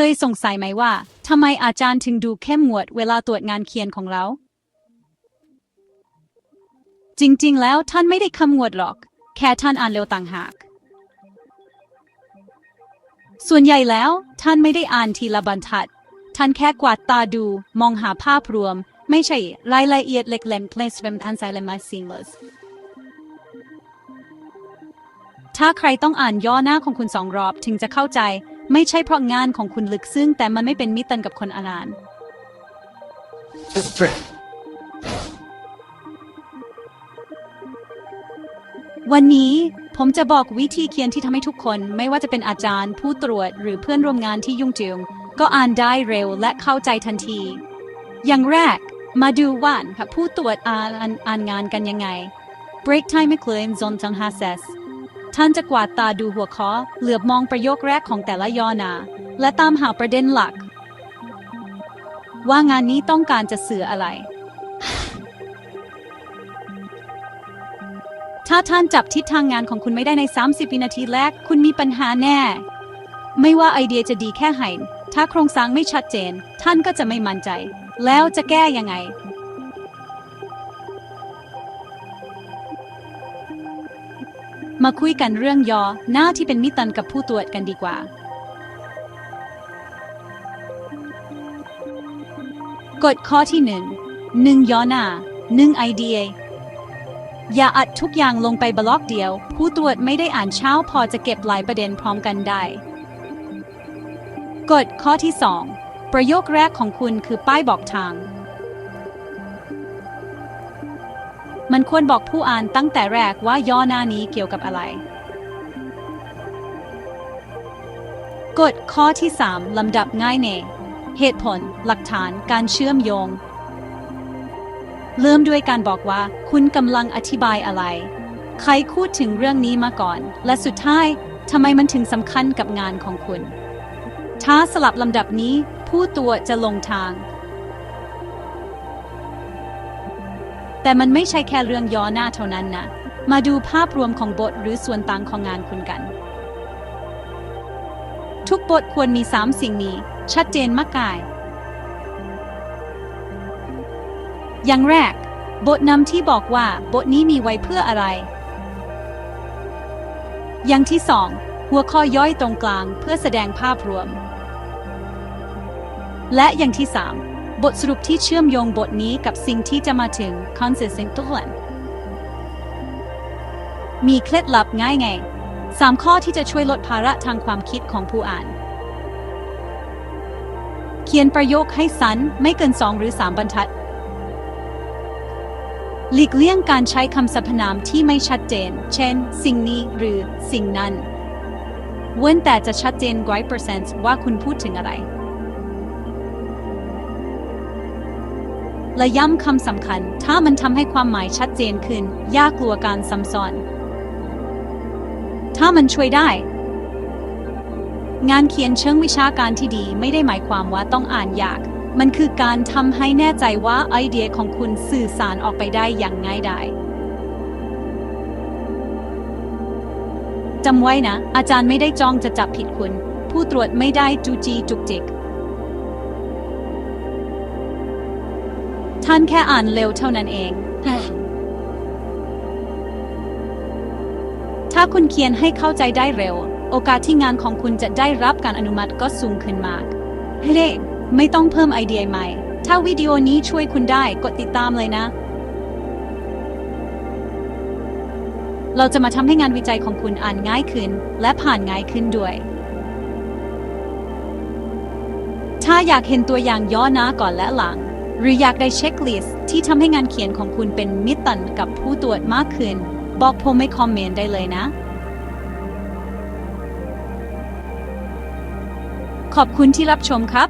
เคยสงสัยไหมว่าทำไมอาจารย์ถึงดูเข้มงวดเวลาตรวจงานเขียนของเรา จริงๆ แล้วท่านไม่ได้คำงวดหรอก แค่ท่านอ่านเร็วต่างหาก ส่วนใหญ่แล้วท่านไม่ได้อ่านทีละบรรทัด ท่านแค่กวาดตาดูมองหาภาพรวม ไม่ใช่รายละเอียดเล็กๆ place them and silent my seamless ถ้าใครต้องอ่านย่อหน้าของคุณสองรอบถึงจะเข้าใจ ไม่ใช่เพราะงานของคุณลึกซึ้งแต่มันไม่เป็นมิตรกับคนอ่าน วันนี้ผมจะบอกวิธีเขียนที่ทำให้ทุกคน ไม่ว่าจะเป็นอาจารย์ ผู้ตรวจหรือเพื่อนร่วมงานที่ยุ่งจึงก็อ่านได้เร็วและเข้าใจทันที อย่างแรกมาดูว่าค่ะผู้ตรวจอ่านอ่านงานกันยังไง break time ไม่เคย zone จังฮาเซส ท่านจะกวาดตาดูหัวข้อ เหลือบมองประโยคแรกของแต่ละย่อหนา และตามหาประเด็นหลัก ว่างานนี้ต้องการจะสื่ออะไร ถ้าท่านจับทิศทางงานของคุณไม่ได้ใน 30 วินาทีแรก คุณมีปัญหาแน่ ไม่ว่าไอเดียจะดีแค่ไหนถ้าโครงสร้างไม่ชัดเจน ท่านก็จะไม่มั่นใจ แล้วจะแก้ยังไง มาคุยกันเรื่องยอหน้าที่เป็นมิตรกับผู้ตรวจกันดีกว่า กฎข้อที่หนึ่งหนึ่งย่อหน้าหนึ่งไอเดียอย่าอัดทุกอย่างลงไปบล็อกเดียว ผู้ตรวจไม่ได้อ่านเช้าพอจะเก็บหลายประเด็นพร้อมกันได้ กฎข้อที่ 2 ประโยคแรกของคุณคือป้ายบอกทาง มันควรบอกผู้อ่านตั้งแต่แรกว่าย่อหน้านี้เกี่ยวกับอะไร กฎข้อที่ 3 ลำดับง่ายเนเหตุผล หลักฐาน การเชื่อมโยง เริ่มด้วยการบอกว่า คุณกำลังอธิบายอะไร ใครพูดถึงเรื่องนี้มาก่อน และสุดท้ายทำไมมันถึงสำคัญกับงานของคุณ ถ้าสลับลำดับนี้ ผู้ตัวจะลงทาง แต่มันไม่ใช่แค่เรื่องย่อหน้าเท่านั้นนะ มาดูภาพรวมของบทหรือส่วนต่างของงานคุณกัน ทุกบทควรมี 3 สิ่งนี้ ชัดเจนมากกาย อย่างแรก บทนำที่บอกว่าบทนี้มีไว้เพื่ออะไร อย่างที่สองหัวข้อย่อยตรงกลางเพื่อแสดงภาพรวม และอย่างที่สาม บทสรุปที่เชื่อมโยงบทนี้กับสิ่งที่จะมาถึง consistent ทุกวันมีเคล็ดลับง่ายไงสามข้อที่จะช่วยลดภาระทางความคิดของผู้อ่าน เขียนประโยคให้สั้นไม่เกินสองหรือสามบรรทัด หลีกเลี่ยงการใช้คำสรรพนามที่ไม่ชัดเจน เช่น สิ่งนี้หรือสิ่งนั้น เว้นแต่จะชัดเจนร้อยเปอร์เซนต์ว่าคุณพูดถึงอะไร และย้ำคำสำคัญ ถ้ามันทำให้ความหมายชัดเจนขึ้น ยากกลัวการซ้ำซ้อน ถ้ามันช่วยได้ งานเขียนเชิงวิชาการที่ดีไม่ได้หมายความว่าต้องอ่านยาก มันคือการทำให้แน่ใจว่าไอเดียของคุณสื่อสารออกไปได้อย่างง่ายดายจำไว้นะ อาจารย์ไม่ได้จ้องจะจับผิดคุณ ผู้ตรวจไม่ได้จูจีจุกจิก ท่านแค่อ่านเร็วเท่านั้นเอง ถ้าคุณเขียนให้เข้าใจได้เร็ว โอกาสที่งานของคุณจะได้รับการอนุมัติก็สูงขึ้นมากเฮ้ยไม่ต้องเพิ่มไอเดียใหม่ ถ้าวิดีโอนี้ช่วยคุณได้กดติดตามเลยนะ เราจะมาทำให้งานวิจัยของคุณอ่านง่ายขึ้น และผ่านง่ายขึ้นด้วย ถ้าอยากเห็นตัวอย่างย่อหน้าก่อนและหลัง หรืออยากได้เช็คลิสต์ที่ทำให้งานเขียนของคุณเป็นมิตรกับผู้ตรวจมากขึ้น บอกผมในคอมเมนต์ได้เลยนะ ขอบคุณที่รับชมครับ